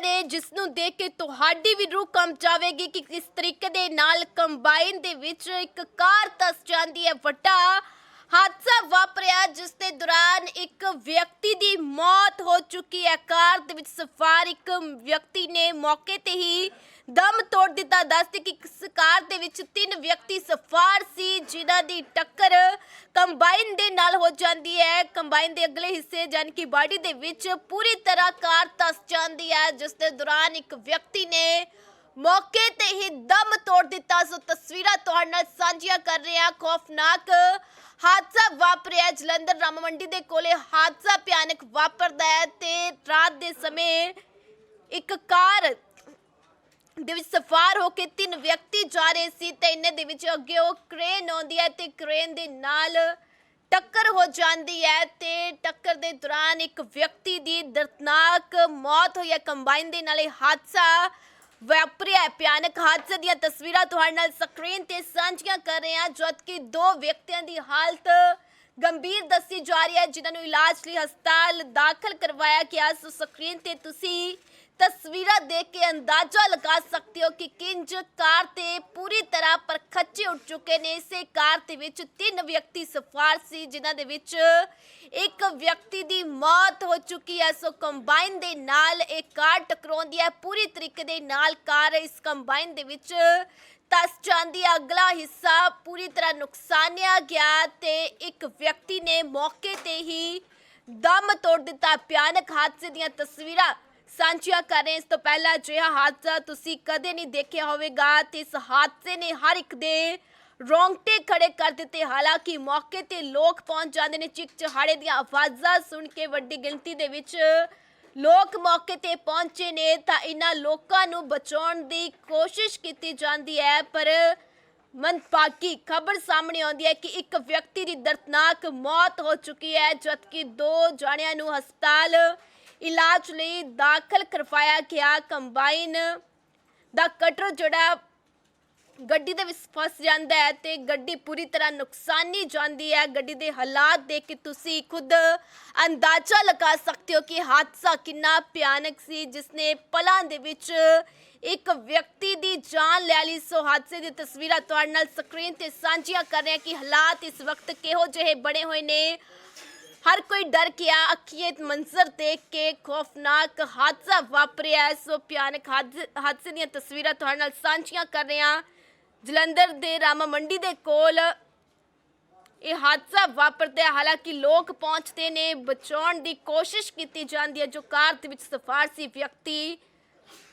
ਰਹੀਆਂ ਨੇ ਜਿਸ ਨੂੰ ਦੇਖ ਕੇ ਤੁਹਾਡੀ ਵੀ ਰੂਹ ਕੰਬ ਜਾਵੇਗੀ ਕਿ ਕਿਸ ਤਰੀਕੇ ਦੇ ਨਾਲ ਕੰਬਾਈਨ ਦੇ ਵਿੱਚ ਇੱਕ ਕਾਰ ਤਸ ਜਾਂਦੀ ਹੈ। ਵੱਡਾ ਹਾਦਸਾ ਵਾਪਰਿਆ, ਜਿਸ ਦੇ ਦੌਰਾਨ ਇੱਕ ਵਿਅਕਤੀ ਦੀ ਮੌਤ ਹੋ ਚੁੱਕੀ ਹੈ। ਕਾਰ ਦੇ ਵਿੱਚ ਸਵਾਰ ਇੱਕ ਵਿਅਕਤੀ ਨੇ ਮੌਕੇ ਤੇ ਹੀ ਦਮ ਤੋੜ ਦਿੱਤਾ। ਦੱਸਦੇ ਕਿ ਇਸ ਕਾਰ ਦੇ ਵਿੱਚ ਤਿੰਨ ਵਿਅਕਤੀ ਸਵਾਰ ਸੀ, ਜਿਨ੍ਹਾਂ ਦੀ ਟੱਕਰ ਕੰਬਾਈਨ ਦੇ ਨਾਲ ਹੋ ਜਾਂਦੀ ਹੈ। ਕੰਬਾਈਨ ਦੇ ਅਗਲੇ ਹਿੱਸੇ ਜਾਨ ਕਿ ਬਾਡੀ ਦੇ ਵਿੱਚ ਪੂਰੀ ਤਰ੍ਹਾਂ ਕਾਰ ਤਸ ਜਾਂਦੀ ਹੈ, ਜਿਸ ਦੇ ਦੌਰਾਨ ਇੱਕ ਵਿਅਕਤੀ ਨੇ ਮੌਕੇ ਤੇ ਹੀ ਦਮ ਤੋੜ ਦਿੱਤਾ। ਸੋ ਤਸਵੀਰਾਂ ਤੁਹਾਡੇ ਨਾਲ ਸਾਂਝੀਆਂ ਕਰ ਰਹੇ ਹਾਂ। ਖੌਫਨਾਕ ਹਾਦਸਾ ਵਾਪਰਿਆ। ਜਲੰਧਰ ਰਾਮ ਮੰਡੀ ਦੇ ਕੋਲੇ ਹਾਦਸਾ ਭਿਆਨਕ ਵਾਪਰਦਾ ਹੈ ਤੇ ਰਾਤ ਦੇ ਸਮੇਂ ਇੱਕ ਕਾਰ ਦੇ ਵਿੱਚ ਸਵਾਰ ਹੋ ਕੇ ਤਿੰਨ ਵਿਅਕਤੀ ਜਾ ਰਹੇ ਸੀ ਤੇ ਇਹਨਾਂ ਦੇ ਵਿੱਚ ਅੱਗੇ ਉਹ ਕ੍ਰੇਨ ਆਉਂਦੀ ਹੈ ਤੇ ਕ੍ਰੇਨ ਦੇ ਨਾਲ ਟੱਕਰ ਹੋ ਜਾਂਦੀ ਹੈ ਤੇ ਟੱਕਰ ਦੇ ਦੌਰਾਨ ਇੱਕ ਵਿਅਕਤੀ ਦੀ ਦਰਦਨਾਕ ਮੌਤ ਹੋਈ ਹੈ। ਕੰਬਾਈਨ ਦੇ ਨਾਲ ਇਹ ਹਾਦਸਾ ਵਾਪਰਿਆ ਭਿਆਨਕ ਹਾਦਸੇ ਦੀਆਂ ਤਸਵੀਰਾਂ ਤੁਹਾਡੇ ਨਾਲ ਸਕਰੀਨ ਤੇ ਸਾਂਝੀਆਂ ਕਰ ਰਹੇ ਹਾਂ, ਜਦਕਿ ਦੋ ਵਿਅਕਤੀਆਂ ਦੀ ਹਾਲਤ ਗੰਭੀਰ ਦੱਸੀ ਜਾ ਰਹੀ ਹੈ, ਜਿਨ੍ਹਾਂ ਨੂੰ ਇਲਾਜ ਲਈ ਹਸਪਤਾਲ ਦਾਖਲ ਕਰਵਾਇਆ ਗਿਆ। ਸੋ ਸਕਰੀਨ ਤੇ ਤੁਸੀਂ ਤਸਵੀਰਾਂ ਦੇਖ ਕੇ ਅੰਦਾਜ਼ਾ ਲਗਾ ਸਕਦੇ ਹੋ ਕਿ ਕਿੰਜ ਕਾਰ ਤੇ ਪੂਰੀ ਤਰ੍ਹਾਂ ਪਰ ਖੱਚੇ ਉੱਠ ਚੁੱਕੇ ਨੇ। ਇਸੇ ਕਾਰ ਦੇ ਵਿੱਚ ਤਿੰਨ ਵਿਅਕਤੀ ਸਵਾਰ ਸੀ, ਜਿਨ੍ਹਾਂ ਦੇ ਵਿੱਚ ਇੱਕ ਵਿਅਕਤੀ ਦੀ ਮੌਤ ਹੋ ਚੁੱਕੀ ਹੈ। ਸੋ ਕੰਬਾਈਨ ਦੇ ਨਾਲ ਇਹ ਕਾਰ ਟਕਰਾਉਂਦੀ ਹੈ। ਪੂਰੀ ਤਰੀਕੇ ਦੇ ਨਾਲ ਕਾਰ ਇਸ ਕੰਬਾਈਨ ਦੇ ਵਿੱਚ ਤਸ ਜਾਂਦੀ ਹੈ। ਅਗਲਾ ਹਿੱਸਾ ਪੂਰੀ ਤਰ੍ਹਾਂ ਨੁਕਸਾਨਿਆ ਗਿਆ ਤੇ ਇੱਕ ਵਿਅਕਤੀ ਨੇ ਮੌਕੇ ਤੇ ਹੀ ਦਮ ਤੋੜ ਦਿੱਤਾ। ਭਿਆਨਕ ਹਾਦਸੇ ਦੀਆਂ ਤਸਵੀਰਾਂ ਸਾਂਝੀਆਂ ਕਰ ਰਹੇ ਇਸ ਤੋਂ ਪਹਿਲਾਂ ਅਜਿਹਾ ਹਾਦਸਾ ਤੁਸੀਂ ਕਦੇ ਨਹੀਂ ਦੇਖਿਆ ਹੋਵੇਗਾ ਤੇ ਇਸ ਹਾਦਸੇ ਨੇ ਹਰ ਇੱਕ ਦੇ ਰੋਂਗਟੇ ਖੜੇ ਕਰ ਦਿੱਤੇ। ਹਾਲਾਂਕਿ ਮੌਕੇ ਤੇ ਲੋਕ ਪਹੁੰਚ ਜਾਂਦੇ ਨੇ ਚਿਕ ਚਹਾੜੇ ਦੀਆਂ ਆਵਾਜ਼ਾਂ ਸੁਣ ਕੇ ਵੱਡੀ ਗਿਣਤੀ ਦੇ ਵਿੱਚ ਲੋਕ ਮੌਕੇ ਤੇ ਪਹੁੰਚੇ ਨੇ ਤਾਂ ਇਹਨਾਂ ਲੋਕਾਂ ਨੂੰ ਬਚਾਉਣ ਦੀ ਕੋਸ਼ਿਸ਼ ਕੀਤੀ ਜਾਂਦੀ ਹੈ, ਪਰ ਮਨਪਾਕੀ ਖਬਰ ਸਾਹਮਣੇ ਆਉਂਦੀ ਹੈ ਕਿ ਇੱਕ ਵਿਅਕਤੀ ਦੀ ਦਰਦਨਾਕ ਮੌਤ ਹੋ ਚੁੱਕੀ ਹੈ, ਜਦਕਿ ਦੋ ਜਾਣਿਆਂ ਨੂੰ ਹਸਪਤਾਲ ਇਲਾਜ ਲਈ ਦਾਖਲ ਕਰਵਾਇਆ ਗਿਆ। ਕੰਬਾਈਨ ਦਾ ਕਟਰ ਜਿਹੜਾ ਗੱਡੀ ਦੇ ਵਿੱਚ ਫਸ ਜਾਂਦਾ ਹੈ ਤੇ ਗੱਡੀ ਪੂਰੀ ਤਰ੍ਹਾਂ ਨੁਕਸਾਨੀ ਜਾਂਦੀ ਹੈ। ਗੱਡੀ ਦੇ ਹਾਲਾਤ ਦੇਖ ਕੇ ਤੁਸੀਂ ਖੁਦ ਅੰਦਾਜ਼ਾ ਲਗਾ ਸਕਦੇ ਹੋ ਕਿ ਹਾਦਸਾ ਕਿੰਨਾ ਭਿਆਨਕ ਸੀ ਜਿਸ ਨੇ ਪਲਾਂ ਦੇ ਵਿੱਚ ਇੱਕ ਵਿਅਕਤੀ ਦੀ ਜਾਨ ਲੈ ਲਈ। ਸੋ ਹਾਦਸੇ ਦੀ ਤਸਵੀਰਾਂ ਤੁਹਾਡੇ ਨਾਲ ਸਕਰੀਨ ਤੇ ਸਾਂਝੀਆਂ ਕਰ ਰਹੇ ਹਾਂ ਕਿ ਹਾਲਾਤ ਇਸ ਵਕਤ ਕਿਹੋ ਜਿਹੇ ਬਣੇ ਹੋਏ ਨੇ। ਹਰ ਕੋਈ ਡਰ ਗਿਆ ਅੱਖੀਏ ਮੰਜ਼ਰ ਦੇਖ ਕੇ ਖੌਫਨਾਕ ਹਾਦਸਾ ਵਾਪਰਿਆ ਸੋ ਭਿਆਨਕ ਹਾਦਸੇ ਦੀਆਂ ਤਸਵੀਰਾਂ ਤੁਹਾਡੇ ਨਾਲ ਸਾਂਝੀਆਂ ਕਰ ਰਹੇ ਹਾਂ। ਜਲੰਧਰ ਦੇ ਰਾਮਾ ਮੰਡੀ ਦੇ ਕੋਲ ਇਹ ਹਾਦਸਾ ਵਾਪਰਦਾ ਹਾਲਾਂਕਿ ਲੋਕ ਪਹੁੰਚਦੇ ਨੇ, ਬਚਾਉਣ ਦੀ ਕੋਸ਼ਿਸ਼ ਕੀਤੀ ਜਾਂਦੀ ਹੈ। ਜੋ ਕਾਰ ਦੇ ਵਿੱਚ ਸਫਾਰ ਸੀ ਵਿਅਕਤੀ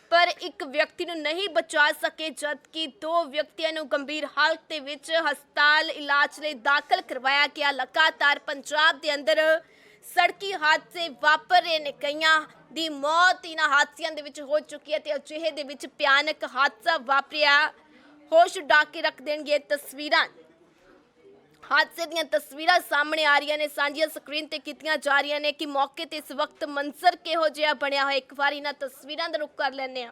ਪਰ ਇੱਕ ਵਿਅਕਤੀ ਨੂੰ ਨਹੀਂ ਬਚਾ ਸਕੇ ਜਦਕਿ ਦੋ ਵਿਅਕਤੀਆਂ ਨੂੰ ਗੰਭੀਰ ਹਾਲਤ ਦੇ ਵਿੱਚ ਹਸਪਤਾਲ ਇਲਾਜ ਲਈ ਦਾਖਲ ਕਰਵਾਇਆ ਗਿਆ। ਲਗਾਤਾਰ ਪੰਜਾਬ ਦੇ ਅੰਦਰ ਸੜਕੀ ਹਾਦਸੇ ਵਾਪਰ ਰਹੇ ਨੇ। ਕਈਆਂ ਦੀ ਮੌਤ ਇਹਨਾਂ ਹਾਦਸਿਆਂ ਦੇ ਵਿੱਚ ਹੋ ਚੁੱਕੀ ਹੈ ਤੇ ਅਜਿਹੇ ਦੇ ਵਿੱਚ ਭਿਆਨਕ ਹਾਦਸਾ ਵਾਪਰਿਆ। ਹੋਸ਼ ਉਡਾ ਕੇ ਰੱਖ ਦੇਣਗੇ ਤਸਵੀਰਾਂ। ਹਾਦਸੇ ਦੀਆਂ ਤਸਵੀਰਾਂ ਸਾਹਮਣੇ ਆ ਰਹੀਆਂ ਨੇ। ਸਾਂਝੀਆਂ ਸਕਰੀਨ ਤੇ ਕੀਤੀਆਂ ਜਾ ਰਹੀਆਂ ਨੇ ਕਿ ਮੌਕੇ ਤੇ ਇਸ ਵਕਤ ਮੰਜ਼ਰ ਕਿਹੋ ਜਿਹਾ ਬਣਿਆ ਹੋਇਆ ਇੱਕ ਵਾਰ ਇਹਨਾਂ ਤਸਵੀਰਾਂ ਦਾ ਰੁਖ ਕਰ ਲੈਂਦੇ ਹਾਂ।